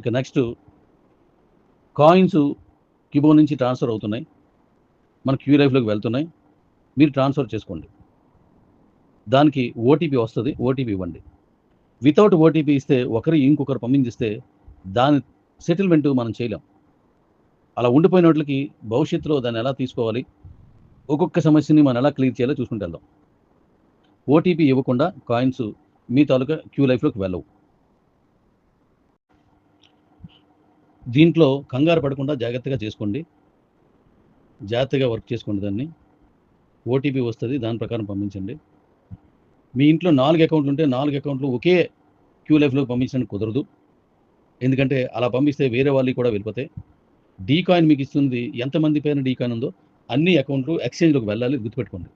ఇక next coins కిబో నుంచి transfer అవుతున్నాయి. మన క్యూ లైఫ్లోకి వెళ్తున్నాయి. మీరు ట్రాన్స్ఫర్ చేసుకోండి. దానికి ఓటీపీ వస్తుంది ఓటీపీ ఇవ్వండి. వితౌట్ ఓటీపీ ఇస్తే ఒకరు ఇంకొకరు పంపించిస్తే దాని సెటిల్మెంట్ మనం చేయలేం. అలా ఉండిపోయిన వాటికి భవిష్యత్తులో దాన్ని ఎలా తీసుకోవాలి ఒక్కొక్క సమస్యని మనం ఎలా క్లియర్ చేయాలో చూసుకుంటూ వెళ్దాం. ఓటీపీ ఇవ్వకుండా కాయిన్స్ మీ తాలూకా క్యూ లైఫ్లోకి వెళ్ళవు. దీంట్లో కంగారు పడకుండా జాగ్రత్తగా చేసుకోండి. జాగ్రత్తగా వర్క్ చేసుకోండి దాన్ని. ఓటీపీ వస్తుంది దాని ప్రకారం పంపించండి. మీ ఇంట్లో నాలుగు అకౌంట్లు ఉంటే నాలుగు అకౌంట్లు ఒకే క్యూ లైఫ్లోకి పంపించడానికి కుదరదు. ఎందుకంటే అలా పంపిస్తే వేరే వాళ్ళకి కూడా వెళ్ళిపోతాయి. డీ కాయిన్ మీకు ఇస్తుంది ఎంతమంది పైన డీ కాయిన్ ఉందో అన్ని అకౌంట్లు ఎక్స్చేంజ్లోకి వెళ్ళాలి గుర్తుపెట్టుకోండి.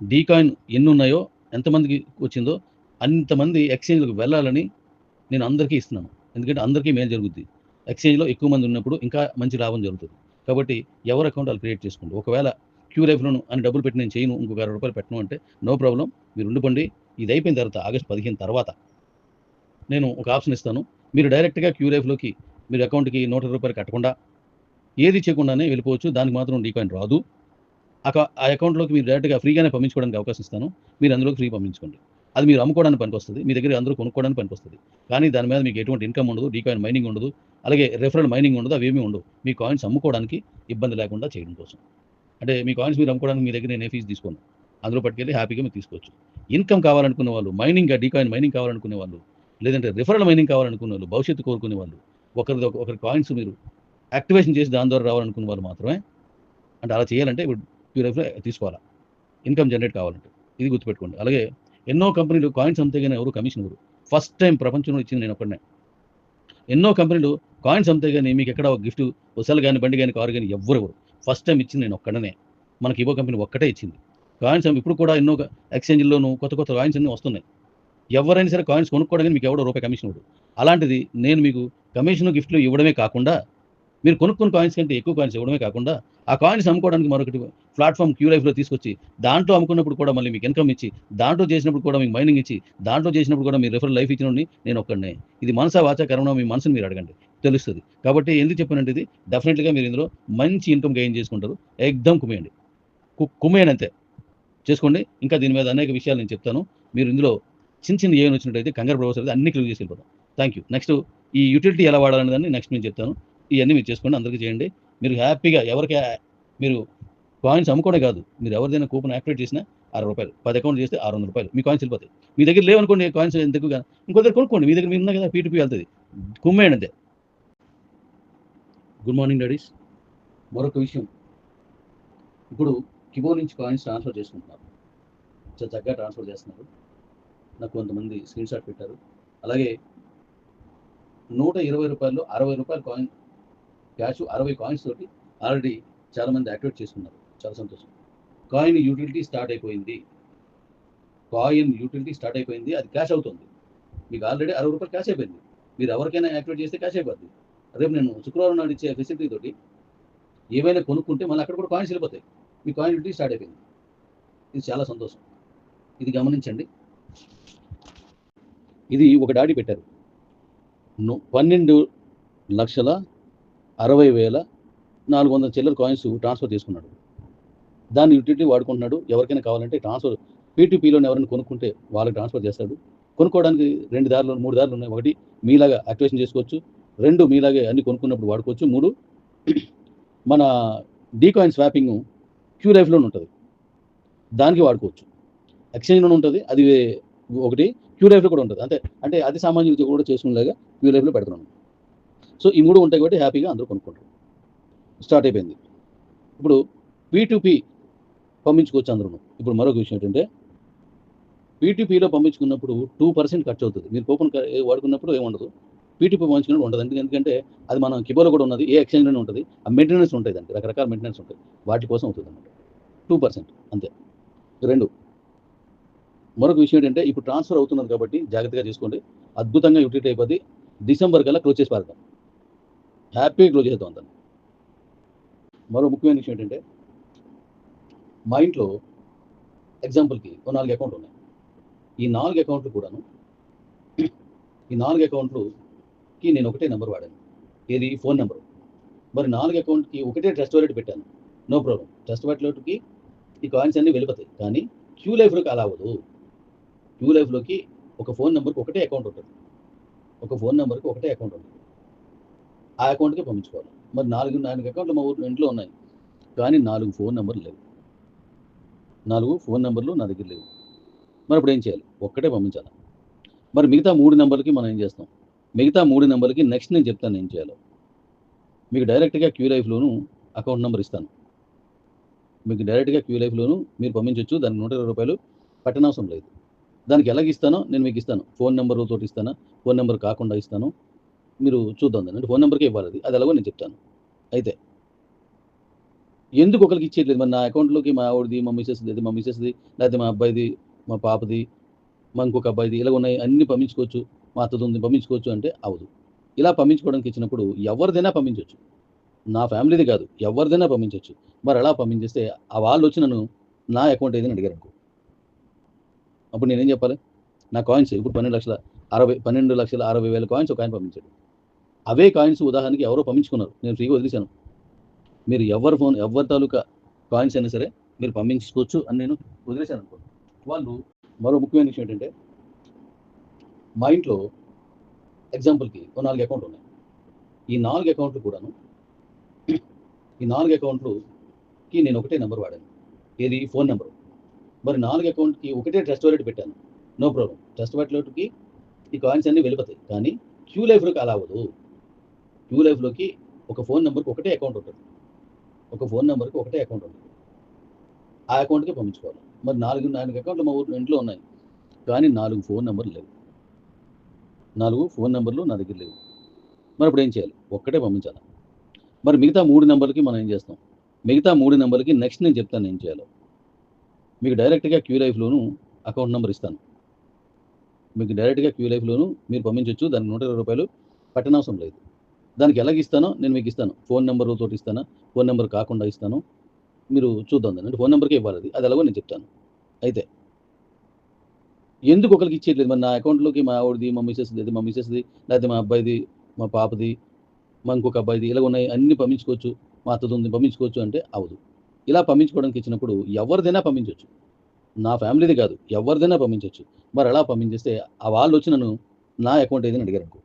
డీ కాయిన్ ఎన్ని ఉన్నాయో ఎంతమందికి వచ్చిందో అంతమంది ఎక్స్చేంజ్లకు వెళ్ళాలని నేను అందరికీ ఇస్తున్నాను. ఎందుకంటే అందరికీ మేలు జరుగుద్ది. ఎక్స్చేంజ్లో ఎక్కువ మంది ఉన్నప్పుడు ఇంకా మంచి లాభం జరుగుతుంది. కాబట్టి ఎవరి అకౌంట్ వాళ్ళు క్రియేట్ చేసుకోండి. ఒకవేళ క్యూ లైఫ్లోను అని డబ్బులు పెట్టి నేను చేయను ఇంకొక అరవై రూపాయలు పెట్టను అంటే నో ప్రాబ్లం మీరు ఉండిపోండి. ఇది అయిపోయిన తర్వాత ఆగస్ట్ పదిహేను తర్వాత నేను ఒక ఆప్షన్ ఇస్తాను. మీరు డైరెక్ట్గా క్యూ లైఫ్లోకి మీరు అకౌంట్కి నూట ఇరవై రూపాయలు కట్టకుండా ఏది చేయకుండానే వెళ్ళిపోవచ్చు. దానికి మాత్రం డీకాయిన్ రాదు. అక ఆ అకౌంట్లోకి మీరు డైరెక్ట్గా ఫ్రీగానే పంపించుకోవడానికి అవకాశం ఇస్తాను. మీరు అందులోకి ఫ్రీ పంపించుకోండి. అది మీరు అమ్ముకోవడానికి పనికొస్తుంది. మీ దగ్గర అందరూ కొనుక్కోవడానికి పనికొస్తుంది. కానీ దాని మీద మీకు ఎటువంటి ఇన్కమ్ ఉండదు డీకాయిన్ మైనింగ్ ఉండదు అలాగే రెఫరల్ మైనింగ్ ఉండదు అవేమీ ఉండవు. మీ కాయిన్స్ అమ్ముకోవడానికి ఇబ్బంది లేకుండా చేయడం కోసం. అంటే మీ కాయిన్స్ మీరు అమ్ముకోవడానికి మీ దగ్గర నేను ఏ ఫీజు తీసుకోను అందులో పట్టుకెళ్ళి హ్యాపీగా మీరు తీసుకోవచ్చు. ఇన్కమ్ కావాలనుకునే వాళ్ళు మైనింగ్ డీకాయిన్ మైనింగ్ కావాలనుకునే వాళ్ళు లేదంటే రిఫరల్ మైనింగ్ కావాలనుకునే వాళ్ళు భవిష్యత్తు కోరుకునే వాళ్ళు ఒకరిది ఒకరి కాయిన్స్ మీరు యాక్టివేషన్ చేసి దాని ద్వారా రావాలనుకునే వాళ్ళు మాత్రమే. అంటే అలా చేయాలంటే ఇప్పుడు ప్యూర్ తీసుకోవాలా. ఇన్కమ్ జనరేట్ కావాలంటే. ఇది గుర్తుపెట్టుకోండి. అలాగే ఎన్నో కంపెనీలు కాయిన్స్ అమ్మితే కానీ ఎవరు కమిషన్ ఇవ్వరు. ఫస్ట్ టైం ప్రపంచంలో ఇచ్చింది నేను ఒక్కడనే. ఎన్నో కంపెనీలు కాయిన్స్ అమ్మితే కానీ మీకు ఎక్కడ ఒక గిఫ్ట్ ఒసలు కానీ బండి కానీ కారు కానీ ఎవ్వరు ఎవరు ఫస్ట్ టైం ఇచ్చింది నేను ఒక్కడనే. మనకి ఇవో కంపెనీ ఒక్కటే ఇచ్చింది. కాయిన్స్ ఇప్పుడు కూడా ఎన్నో ఎక్స్చేంజ్లోనూ కొత్త కొత్త కాయిన్స్ అన్నీ వస్తున్నాయి. ఎవరైనా సరే కాయిన్స్ కొనుక్కోవడానికి మీకు ఎవడో రూపాయి కమిషన్ ఇవ్వడు. అలాంటిది నేను మీకు కమిషన్ గిఫ్ట్లు ఇవ్వడమే కాకుండా మీరు కొనుక్కున్న కాయిన్స్ కంటే ఎక్కువ కాయిన్స్ ఇవ్వడమే కాకుండా ఆ కాయిన్స్ అమ్ముకోవడానికి మరొకటి ప్లాట్ఫామ్ క్యూ లైఫ్లో తీసుకొచ్చి దాంట్లో అమ్ముకున్నప్పుడు కూడా మళ్ళీ మీకు ఇన్కమ్ ఇచ్చి దాంట్లో చేసినప్పుడు కూడా మీకు మైనింగ్ ఇచ్చి దాంట్లో చేసినప్పుడు కూడా మీరు రెఫరల్ లైఫ్ ఇచ్చినండి నేను ఒక్కడనే. ఇది మనసా వాచా మీ మనసుని మీరు అడగండి. తెలుస్తుంది. కాబట్టి ఎందుకు చెప్పానంటే ఇది? డెఫినెట్గా మీరు ఇందులో మంచి ఇన్కమ్ గెయిన్ చేసుకుంటారు. ఎగ్దమ్ కుమేయండి. కు- కుమేయండి అంతే. చేసుకోండి. ఇంకా దీని మీద అనేక విషయాలు నేను చెప్తాను. మీరు ఇందులో చిన్న చిన్న ఏమైనా వచ్చినట్టయితే కంగారు ప్రొఫెసర్ అన్ని క్లియర్ చేసి వెళ్ళిపోతాం. థ్యాంక్ యూ నెక్స్ట్ ఈ యూటిలిటీ ఎలా వాడాలనేదాన్ని నెక్స్ట్ నేను చెప్తాను. ఇవన్నీ మీరు చేసుకోండి అందరికీ చేయండి. మీరు హ్యాపీగా ఎవరికి మీరు కాయిన్స్ అమ్ముకోవడం కాదు. మీరు ఎవరిదైనా కూపన్ యాక్టివేట్ చేసినా అరవై రూపాయలు పది అకౌంట్ చేస్తే ఆరు వందల రూపాయలు. మీ కాయిన్స్ వెళ్ళిపోతాయి. మీ దగ్గర లేవనుకోండి కాయిన్స్ ఎందుకు ఇంకో దగ్గర కొనుక్కోండి. మీ దగ్గర మీరు ఉన్నా కదా పీటీపీ వెళ్తుంది. కుమ్మేయండి అంతే. గుడ్ మార్నింగ్ డాడీస్ మరొక విషయం. ఇప్పుడు కిబో నుంచి కాయిన్స్ ట్రాన్స్ఫర్ చేసుకుంటున్నారు. చక్కగా ట్రాన్స్ఫర్ చేస్తున్నారు. నాకు కొంతమంది స్క్రీన్ షాట్ పెట్టారు. అలాగే నూట ఇరవై రూపాయలు అరవై రూపాయలు కాయిన్ క్యాష్ అరవై కాయిన్స్ తోటి ఆల్రెడీ చాలా మంది యాక్టివేట్ చేసుకున్నారు. చాలా సంతోషం. కాయిన్ యూటిలిటీ స్టార్ట్ అయిపోయింది. కాయిన్ యూటిలిటీ స్టార్ట్ అయిపోయింది. అది క్యాష్ అవుతుంది. మీకు ఆల్రెడీ అరవై రూపాయలు క్యాష్ అయిపోయింది. మీరు ఎవరికైనా యాక్టివేట్ చేస్తే క్యాష్ అయిపోద్ది. రేపు నేను శుక్రవారం నాడు ఇచ్చే ఫెసిలిటీ తోటి ఏమైనా కొనుక్కుంటే మళ్ళీ అక్కడ కూడా కాయిన్స్ వెళ్ళిపోతాయి. మీ కాయిన్ యూటిలిటీ స్టార్ట్ అయిపోయింది. ఇది చాలా సంతోషం. ఇది గమనించండి. ఇది ఒక డాడీ పెట్టారు. పన్నెండు లక్షల అరవై వేల నాలుగు వందల చిల్లర కాయిన్స్ ట్రాన్స్ఫర్ చేసుకున్నాడు. దాన్ని యూటిలిటీ వాడుకుంటున్నాడు. ఎవరికైనా కావాలంటే ట్రాన్స్ఫర్ పీటీపీలో ఎవరైనా కొనుక్కుంటే వాళ్ళకి ట్రాన్స్ఫర్ చేస్తాడు. కొనుక్కోవడానికి రెండు దారులు మూడు దారులు ఉన్నాయి. ఒకటి మీలాగా యాక్టివేషన్ చేసుకోవచ్చు. రెండు మీలాగే అన్ని కొనుక్కున్నప్పుడు వాడుకోవచ్చు. మూడు మన డీ కాయిన్ స్వాపింగ్ క్యూ లైఫ్లోనే ఉంటుంది. దానికి వాడుకోవచ్చు. ఎక్స్చేంజ్లోనే ఉంటుంది. అది ఒకటి క్యూ లైఫ్లో కూడా ఉంటుంది. అంతే. అంటే అతి సామాన్యులు కూడా చేసుకునేలాగా క్యూ లైఫ్లో పెడుతున్నాను సో ఈ మూడు ఉంటాయి కాబట్టి హ్యాపీగా అందరూ కొనుక్కుంటారు. స్టార్ట్ అయిపోయింది. ఇప్పుడు పీ పంపించుకోవచ్చు అందరూ ఇప్పుడు మరొక విషయం ఏంటంటే పీటీపీలో పంపించుకున్నప్పుడు టూ పర్సెంట్ ఖర్చు అవుతుంది. మీరు కూపన్ వాడుకున్నప్పుడు ఏముండదు. పీటీపీ పంపించుకున్నప్పుడు ఉండదు. ఎందుకంటే- ఎందుకంటే అది మనం కిబోలో కూడా ఉన్నది ఏ ఎక్స్చేంజ్లోనే ఉంటుంది. ఆ మెయింటెనెన్స్ ఉంటాయి దానికి. రకరకాల మెయింటెనెన్స్ ఉంటాయి. వాటి కోసం అవుతుంది అన్నమాట. టూ పర్సెంట్ అంతే. రెండు. మరొక విషయం ఏంటంటే ఇప్పుడు ట్రాన్స్ఫర్ అవుతున్నది కాబట్టి జాగ్రత్తగా చేసుకోండి అద్భుతంగా యూటిలిటీ అయిపోద్ది. డిసెంబర్ కల్లా క్లోజ్ చేసి పారుతాం హ్యాపీగా క్లోజ్ చేద్దాం దాన్ని మరో ముఖ్యమైన విషయం ఏంటంటే మా ఇంట్లో ఎగ్జాంపుల్కి ఓ నాలుగు అకౌంట్లు ఉన్నాయి. ఈ నాలుగు అకౌంట్లు కూడాను ఈ నాలుగు అకౌంట్లుకి నేను ఒకటే నెంబర్ వాడాను. ఏది? Phone number. మరి నాలుగు అకౌంట్కి ఒకటే ట్రస్ట్ వాలెట్ పెట్టాను. నో ప్రాబ్లం ట్రస్ట్ వాలెట్కి ఈ కాయిన్స్ అన్నీ వెళ్ళిపోతాయి. కానీ క్యూ లైఫ్లోకి అలా అవ్వదు. క్యూ లైఫ్లోకి ఒక ఫోన్ నెంబర్కి ఒకటే అకౌంట్ ఉంటుంది. ఒక ఫోన్ నెంబర్కి ఒకటే అకౌంట్ ఉంటుంది. ఆ అకౌంట్కే పంపించుకోవాలి. మరి నాలుగు నాలుగు అకౌంట్లు మా ఊరు ఇంట్లో ఉన్నాయి. కానీ నాలుగు ఫోన్ నెంబర్లు లేవు. నాలుగు ఫోన్ నెంబర్లు నా దగ్గర లేవు. మరి ఇప్పుడు ఏం చేయాలి? ఒక్కటే పంపించాలి? మరి మిగతా మూడు నెంబర్లకి మనం ఏం చేస్తాం? మిగతా మూడు నెంబర్లకి నెక్స్ట్ నేను చెప్తాను ఏం చేయాలో. మీకు డైరెక్ట్గా క్యూ లైఫ్లోను అకౌంట్ నెంబర్ ఇస్తాను. మీకు డైరెక్ట్గా క్యూ లైఫ్లోను మీరు పంపించవచ్చు దానికి నూట ఇరవై రూపాయలు పట్టనవసరం లేదు. దానికి ఎలాగ ఇస్తానో నేను మీకు ఇస్తాను. ఫోన్ నెంబర్ తోటి ఇస్తాను? ఫోన్ నెంబర్ కాకుండా ఇస్తాను. మీరు చూద్దాం దాన్ని. ఫోన్ నెంబర్కే ఇవ్వాలి అది. అది ఎలాగో నేను చెప్తాను. అయితే ఎందుకు ఒకరికి ఇచ్చేయట్లేదు? మరి నా అకౌంట్లోకి మా ఆవిడది మా మిసెస్ది అది మా మిసెస్ది లేకపోతే మా అబ్బాయిది మా పాపది మా ఇంకొక అబ్బాయిది ఇలా ఉన్నాయి. అన్ని పంపించుకోవచ్చు. మా అత్తది ఉంది పంపించుకోవచ్చు అంటే అవదు ఇలా పంపించుకోవడానికి ఇచ్చినప్పుడు ఎవరిదైనా పంపించవచ్చు నా ఫ్యామిలీది కాదు. ఎవరిదైనా పంపించవచ్చు మరి అలా పంపించేస్తే ఆ వాళ్ళు వచ్చి నన్ను నా అకౌంట్ ఏదైనా అడిగారు అనుకో అప్పుడు నేనేం చెప్పాలి? నా కాయిన్స్ ఇప్పుడు పన్నెండు లక్షల అరవై పన్నెండు లక్షల అరవై వేల కాయిన్స్ ఒక ఆయన పంపించాడు. అవే కాయిన్స్ ఉదాహరణకి ఎవరో పంపించుకున్నారు. నేను ఫ్రీగా వదిలేశాను. మీరు ఎవరి ఫోన్ ఎవరి తాలూకా కాయిన్స్ అయినా సరే మీరు పంపించుకోవచ్చు అని నేను వదిలేశాను అనుకో వాళ్ళు మరో ముఖ్యమైన విషయం ఏంటంటే మా ఇంట్లో ఎగ్జాంపుల్కి ఓ నాలుగు అకౌంట్లు ఉన్నాయి. ఈ నాలుగు అకౌంట్లు కూడాను ఈ నాలుగు అకౌంట్లుకి నేను ఒకటే నెంబర్ వాడాను. ఏది? Phone number. మరి నాలుగు అకౌంట్కి ఒకటే ట్రస్ట్ వాలెట్ పెట్టాను. నో ప్రాబ్లం ట్రస్ట్ వాలెట్కి ఈ కాయిన్స్ అన్నీ వెళ్ళిపోతాయి. కానీ క్యూ లైఫ్లోకి అలా అవ్వదు. క్యూ లైఫ్లోకి ఒక ఫోన్ నెంబర్కి ఒకటే అకౌంట్ ఉంటుంది. ఒక ఫోన్ నెంబర్కి ఒకటే అకౌంట్ ఉంటుంది. ఆ అకౌంట్కి పంపించుకోవాలి. మరి నాలుగు నాలుగు అకౌంట్లు మా ఊరు ఇంట్లో ఉన్నాయి. కానీ నాలుగు ఫోన్ నెంబర్లు లేవు. నాలుగు ఫోన్ నెంబర్లు నా దగ్గర లేవు. మరి ఇప్పుడు ఏం చేయాలి? ఒక్కటే పంపించాలి? మరి మిగతా మూడు నెంబర్లకి మనం ఏం చేస్తాం? మిగతా మూడు నెంబర్లకి నెక్స్ట్ నేను చెప్తాను ఏం చేయాలో. మీకు డైరెక్ట్గా క్యూ లైఫ్లోను అకౌంట్ నెంబర్ ఇస్తాను. మీకు డైరెక్ట్గా క్యూ లైఫ్లోను మీరు పంపించవచ్చు దానికి నూట ఇరవై రూపాయలు పట్టనవసరం లేదు. దానికి ఎలాగ ఇస్తానో నేను మీకు ఇస్తాను. ఫోన్ నెంబర్ తోటి ఇస్తాను? ఫోన్ నెంబర్ కాకుండా ఇస్తాను. మీరు చూద్దాం దాన్ని. అంటే ఫోన్ నెంబర్కే ఇవ్వాలి అది. అది ఎలాగో నేను చెప్తాను. అయితే ఎందుకు ఒకరికి ఇచ్చేయట్లేదు? మరి నా అకౌంట్లోకి మా ఆవిడది మా మిసెస్ది అది మా మిసెస్ది లేకపోతే మా అబ్బాయిది మా పాపది మా ఇంకొక అబ్బాయిది ఇలా ఉన్నాయి. అన్ని పంపించుకోవచ్చు. మా అత్తది ఉంది పంపించుకోవచ్చు అంటే అవదు ఇలా పంపించుకోవడానికి ఇచ్చినప్పుడు ఎవరిదైనా పంపించవచ్చు నా ఫ్యామిలీది కాదు. ఎవరిదైనా పంపించవచ్చు మరి అలా పంపించేస్తే ఆ వాళ్ళు వచ్చి నన్ను నా అకౌంట్ ఏదైనా అడిగారు అనుకో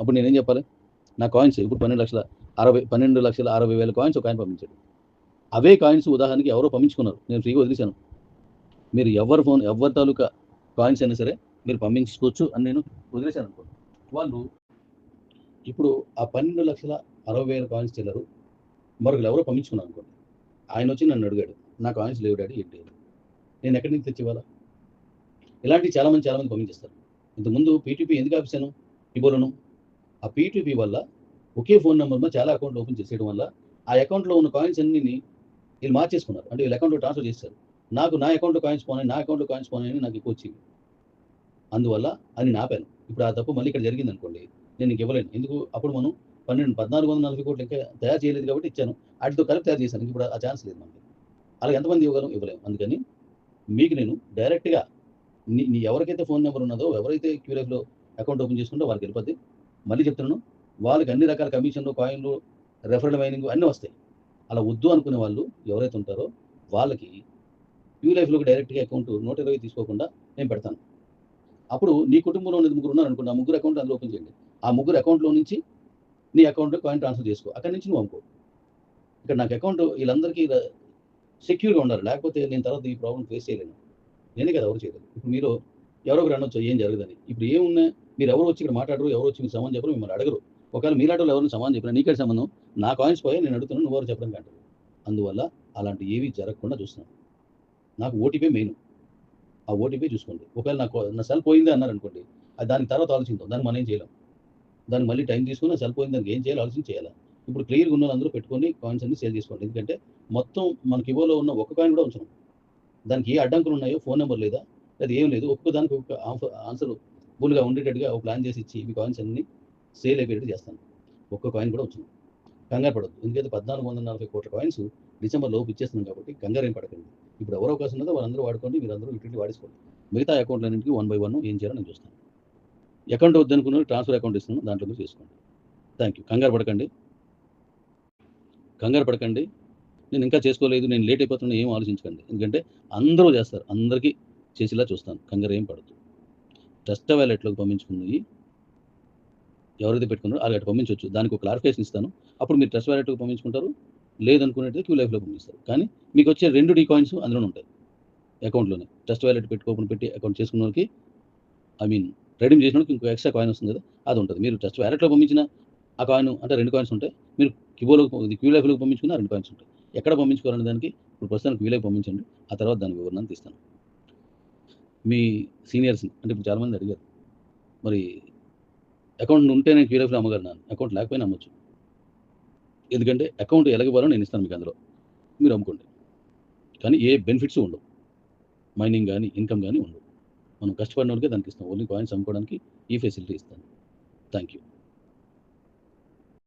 అప్పుడు నేనేం చెప్పాలి? నా కాయిన్స్ ఇప్పుడు పన్నెండు లక్షల అరవై పన్నెండు లక్షల అరవై వేల కాయిన్స్ ఒక ఆయన పంపించాడు. అవే కాయిన్స్ ఉదాహరణకి ఎవరో పంపించుకున్నారు. నేను ఫ్రీగా వదిలేశాను. మీరు ఎవరి ఫోన్ ఎవరి తాలూకా కాయిన్స్ అయినా సరే మీరు పంపించుకోవచ్చు అని నేను వదిలేశాను అనుకో వాళ్ళు ఇప్పుడు ఆ పన్నెండు లక్షల అరవై వేల కాయిన్స్ చెల్లరు మరొకరు ఎవరో పంపించుకున్నారు అనుకోండి. ఆయన వచ్చి నన్ను అడిగాడు నా కాయిన్స్ లేవు డాడీ ఏంటి నేను ఎక్కడి నుంచి తెచ్చివ్వాలా? ఇలాంటివి చాలామంది చాలామంది పంపించేస్తారు. ఇంతకుముందు పీటీపీ ఎందుకు ఆపేశాను? ఇబోలను ఆ పీటీపీ వల్ల ఒకే ఫోన్ నెంబర్ మీద చాలా అకౌంట్లు ఓపెన్ చేసేయడం వల్ల ఆ అకౌంట్లో ఉన్న కాయిన్స్ అన్ని వీళ్ళు మార్చేసుకున్నారు. అంటే వీళ్ళ అకౌంట్లో ట్రాన్స్ఫర్ చేశారు నాకు నా అకౌంట్లో కాయిన్స్ పోనాయి నా అకౌంట్లో కాయిన్స్ పోనాయని నాకు ఎక్కువ వచ్చింది. అందువల్ల అని నాపాను ఇప్పుడు ఆ తప్పు మళ్ళీ ఇక్కడ జరిగింది అనుకోండి నేను నీకు ఇవ్వలేను. ఎందుకు? అప్పుడు మనం పన్నెండు పద్నాలుగు వందల నలభై కోట్లు ఇంకా తయారు చేయలేదు కాబట్టి ఇచ్చాను. వాటితో కలిపి తయారు చేశాను. ఇప్పుడు ఆ ఛాన్స్ లేదు మనకి. అలా ఎంతమంది ఇవ్వగలం? ఇవ్వలేము. అందుకని మీకు నేను డైరెక్ట్గా నీ నీ ఎవరికైతే ఫోన్ నెంబర్ ఉన్నదో ఎవరైతే క్యూరేఫ్లో అకౌంట్ ఓపెన్ చేసుకుంటే వాళ్ళకి వెళ్ళిపోద్ది. మళ్ళీ చెప్తున్నాను వాళ్ళకి అన్ని రకాల కమిషన్లు కాయిన్లు రెఫరల్ మైనింగ్ అన్నీ వస్తాయి. అలా వద్దు అనుకునే వాళ్ళు ఎవరైతే ఉంటారో వాళ్ళకి యూ లైఫ్లోకి డైరెక్ట్గా అకౌంట్ నూట ఇరవై తీసుకోకుండా నేను పెడతాను. అప్పుడు నీ కుటుంబంలో ఉన్నది ముగ్గురు ఉన్నారు అనుకోండి ఆ ముగ్గురు అకౌంట్ అందులో ఓపెన్ చేయండి. ఆ ముగ్గురు అకౌంట్లో నుంచి నీ అకౌంట్లో కాయిన్ ట్రాన్స్ఫర్ చేసుకో అక్కడి నుంచి నువ్వు అమ్ముకో. ఇక్కడ నాకు అకౌంట్ వీళ్ళందరికీ సెక్యూర్గా ఉండాలి లేకపోతే నేను తర్వాత ఈ ప్రాబ్లం ఫేస్ చేయలేను. నేనే కదా ఎవరు చేయలేదు. ఇప్పుడు మీరు ఎవరో ఒకరు అనొచ్చు ఏం జరగదని? ఇప్పుడు ఏమున్నా మీరు ఎవరు వచ్చి ఇక్కడ మాట్లాడరు ఎవరు వచ్చి మీకు సమాన్ చెప్పరు మిమ్మల్ని అడగరు. ఒకవేళ మీలాటోళ్ళు ఎవరిని సమానం చెప్పినా నీకే సంబంధం. నా కాయిన్స్ పోయి నేను అడుగుతున్నాను నువ్వు చెప్పడం కంటారు అందువల్ల అలాంటి ఏవి జరగకుండా చూస్తున్నాను. నాకు ఓటీపీ మెయిన్. ఆ ఓటీపీ చూసుకోండి. ఒకవేళ నాకు నా సెల్ పోయింది అన్నారు అనుకోండి అది దాని తర్వాత ఆలోచిద్దాం దాన్ని మనం ఏం చేయలేం. దాన్ని మళ్ళీ టైం తీసుకుని నా సెల్ పోయింది దానికి ఏం చేయాలి ఆలోచన చేయాలి. ఇప్పుడు క్లియర్గా ఉన్న వాళ్ళందరూ పెట్టుకొని కాయిన్స్ అన్ని సేల్ చేసుకోండి. ఎందుకంటే మొత్తం మనకి ఇవోలో ఉన్న ఒక్క కాయిన్ కూడా ఉంచడం. దానికి ఏ అడ్డంకులు ఉన్నాయో ఫోన్ నెంబర్ లేదా లేదా ఏం లేదు. ఒక్కొక్క దానికి ఒక ఆన్సర్ ఫుల్గా ఉండేటట్టుగా ఒక ప్లాన్ చేసి ఇచ్చి ఈ కాయిన్స్ అన్ని సేల్ అయిపోయేట్టు చేస్తాను. ఒక్క కాయిన్ కూడా వచ్చింది. కంగారు పడద్దు. ఎందుకంటే పద్నాలుగు వందల నలభై కోట్ల కాయిన్స్ డిసెంబర్ లోపు ఇచ్చేస్తున్నాం కాబట్టి కంగారు ఏం పడకండి. ఇప్పుడు ఎవరు అవకాశం ఉన్నదో వాళ్ళందరూ వాడుకోండి మీరందరూ ఇటు వాడేసుకోండి. మిగతా అకౌంట్లన్నింటికి వన్ బై వన్ ఏం చేయాలో నేను చూస్తాను. అకౌంట్ వద్దనుకున్న ట్రాన్స్ఫర్ అకౌంట్ ఇస్తున్నాను దాంట్లో మీరు చేసుకోండి. థ్యాంక్ యూ కంగారు పడకండి. కంగారు పడకండి. నేను ఇంకా చేసుకోలేదు నేను లేట్ అయిపోతున్నా ఏం ఆలోచించకండి. ఎందుకంటే అందరూ చేస్తారు. అందరికీ చేసేలా చూస్తాను. కంగారు ఏం పడదు ట్రస్ట్ వ్యాలెట్లోకి పంపించుకున్నవి ఎవరైతే పెట్టుకున్నారో అది అటు పంపించవచ్చు దానికి ఒక క్లారిఫికేషన్ ఇస్తాను. అప్పుడు మీరు ట్రస్ట్ వ్యాలెట్లోకి పంపించుకుంటారు. లేదనుకున్నట్టు క్యూ లైఫ్లో పంపిస్తారు. కానీ మీకు వచ్చే రెండు డీ కాయిన్స్ అందులోనే ఉంటాయి. అకౌంట్లోనే. ట్రస్ట్ వ్యాలెట్ పెట్టుకోకుండా పెట్టి అకౌంట్ చేసుకున్న వాళ్ళకి ఐ మీన్ రెడీమ్ చేసిన వాళ్ళకి ఇంకో ఎక్స్ట్రా కాయిన్ వస్తుంది కదా అది ఉంటుంది. మీరు ట్రస్ట్ వ్యాలెట్లో పంపించిన ఆ కాయిన్ అంటే రెండు కాయిన్స్ ఉంటాయి. మీరు క్యూబోలో క్యూ లైఫ్లోకి పంపించుకున్న రెండు కాయిన్స్ ఉంటాయి. ఎక్కడ పంపించుకోవాలనే దానికి ఇప్పుడు ప్రస్తుతానికి క్యూ లైఫ్ పంపించండి. ఆ తర్వాత దాని వివరణ తీస్తాను మీ సీనియర్స్ అంటే ఇప్పుడు చాలామంది అడిగారు. మరి అకౌంట్ ఉంటేనే క్యూ లైఫ్లో అమ్మగలను అకౌంట్ లేకపోయినా అమ్మచ్చు. ఎందుకంటే అకౌంట్ ఎలాగోవాలో నేను ఇస్తాను మీకు అందులో. మీరు అమ్ముకోండి. కానీ ఏ బెనిఫిట్స్ ఉండవు. మైనింగ్ కానీ ఇన్కమ్ కానీ ఉండవు. మనం కష్టపడిన వాళ్ళకే దానికి ఇస్తాం. ఓన్లీ కాయిన్స్ అమ్ముకోవడానికి ఈ ఫెసిలిటీ ఇస్తాను. Thank you